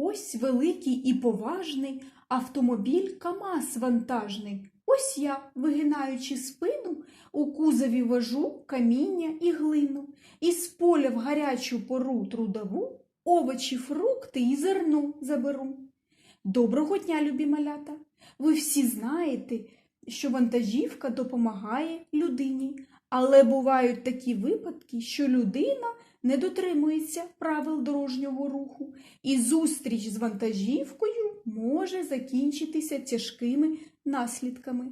Ось великий і поважний автомобіль КАМАЗ вантажний. Ось я, вигинаючи спину, у кузові вожу каміння і глину. Із поля в гарячу пору трудову овочі, фрукти і зерно заберу. Доброго дня, любі малята! Ви всі знаєте, що вантажівка допомагає людині, але бувають такі випадки, що людина не дотримується правил дорожнього руху, і зустріч з вантажівкою може закінчитися тяжкими наслідками.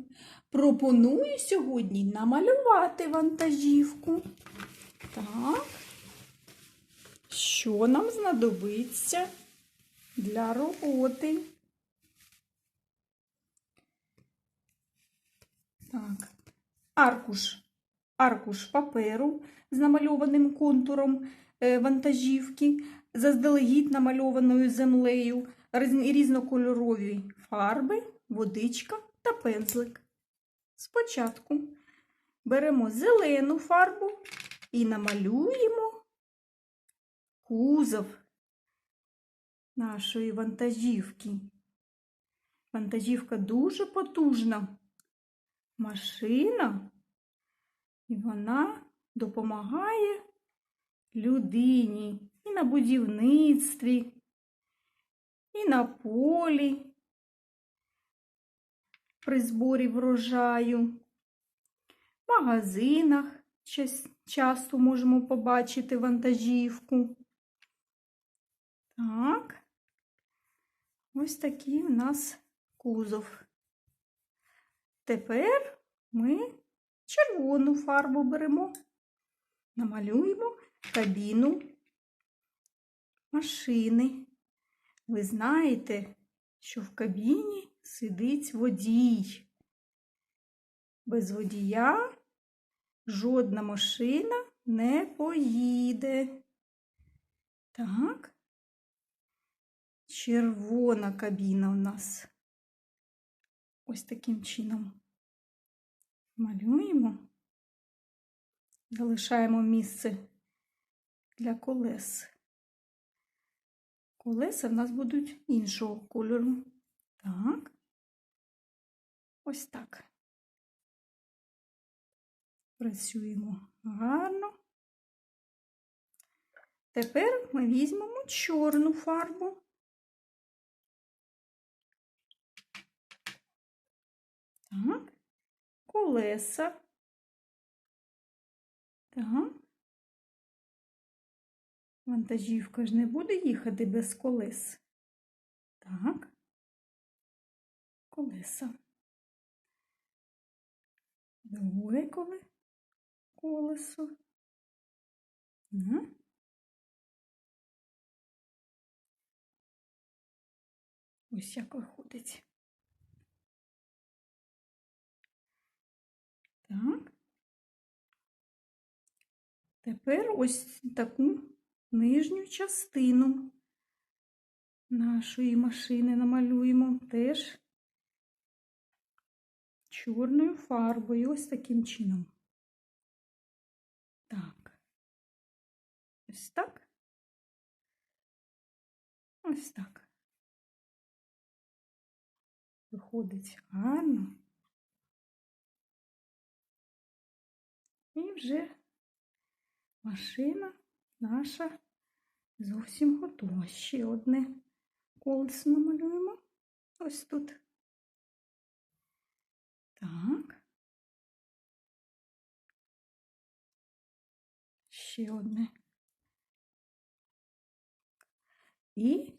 Пропоную сьогодні намалювати вантажівку. Так, що нам знадобиться для роботи? Так, аркуш, аркуш паперу з намальованим контуром е, вантажівки, заздалегідь намальованою землею, різнокольорові фарби, водичка та пензлик. Спочатку беремо зелену фарбу і намалюємо кузов нашої вантажівки. Вантажівка дуже потужна машина, і вона допомагає людині і на будівництві, і на полі при зборі врожаю. В магазинах часто можемо побачити вантажівку. Так, ось такий у нас кузов. Тепер ми червону фарбу беремо, намалюємо кабіну машини. Ви знаєте, що в кабіні сидить водій. Без водія жодна машина не поїде. Так, червона кабіна у нас. Ось таким чином малюємо, залишаємо місце для колес. Колеса в нас будуть іншого кольору. Так, ось так. Працюємо гарно. Тепер ми візьмемо чорну фарбу. Так, колеса. Так. Вантажівка ж не буде їхати без колес. Так. Колеса. Друге коле. колесо. На. Ось як виходить. Тепер ось таку нижню частину нашої машини намалюємо теж чорною фарбою, ось таким чином. Так. Ось так. Ось так. Виходить гарно. І вже машина наша зовсім готова. Ще одне колесо намалюємо. Ось тут. Так. Ще одне. І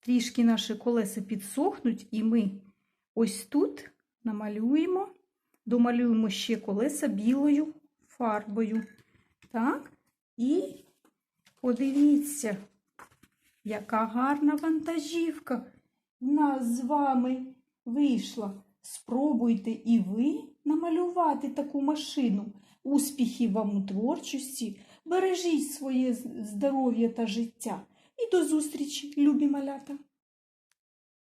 трішки наші колеса підсохнуть, і ми ось тут намалюємо, домалюємо ще колеса білою фарбою. Так, і подивіться, яка гарна вантажівка в нас з вами вийшла. Спробуйте і ви намалювати таку машину. Успіхів вам у творчості, бережіть своє здоров'я та життя. І до зустрічі, любі малята!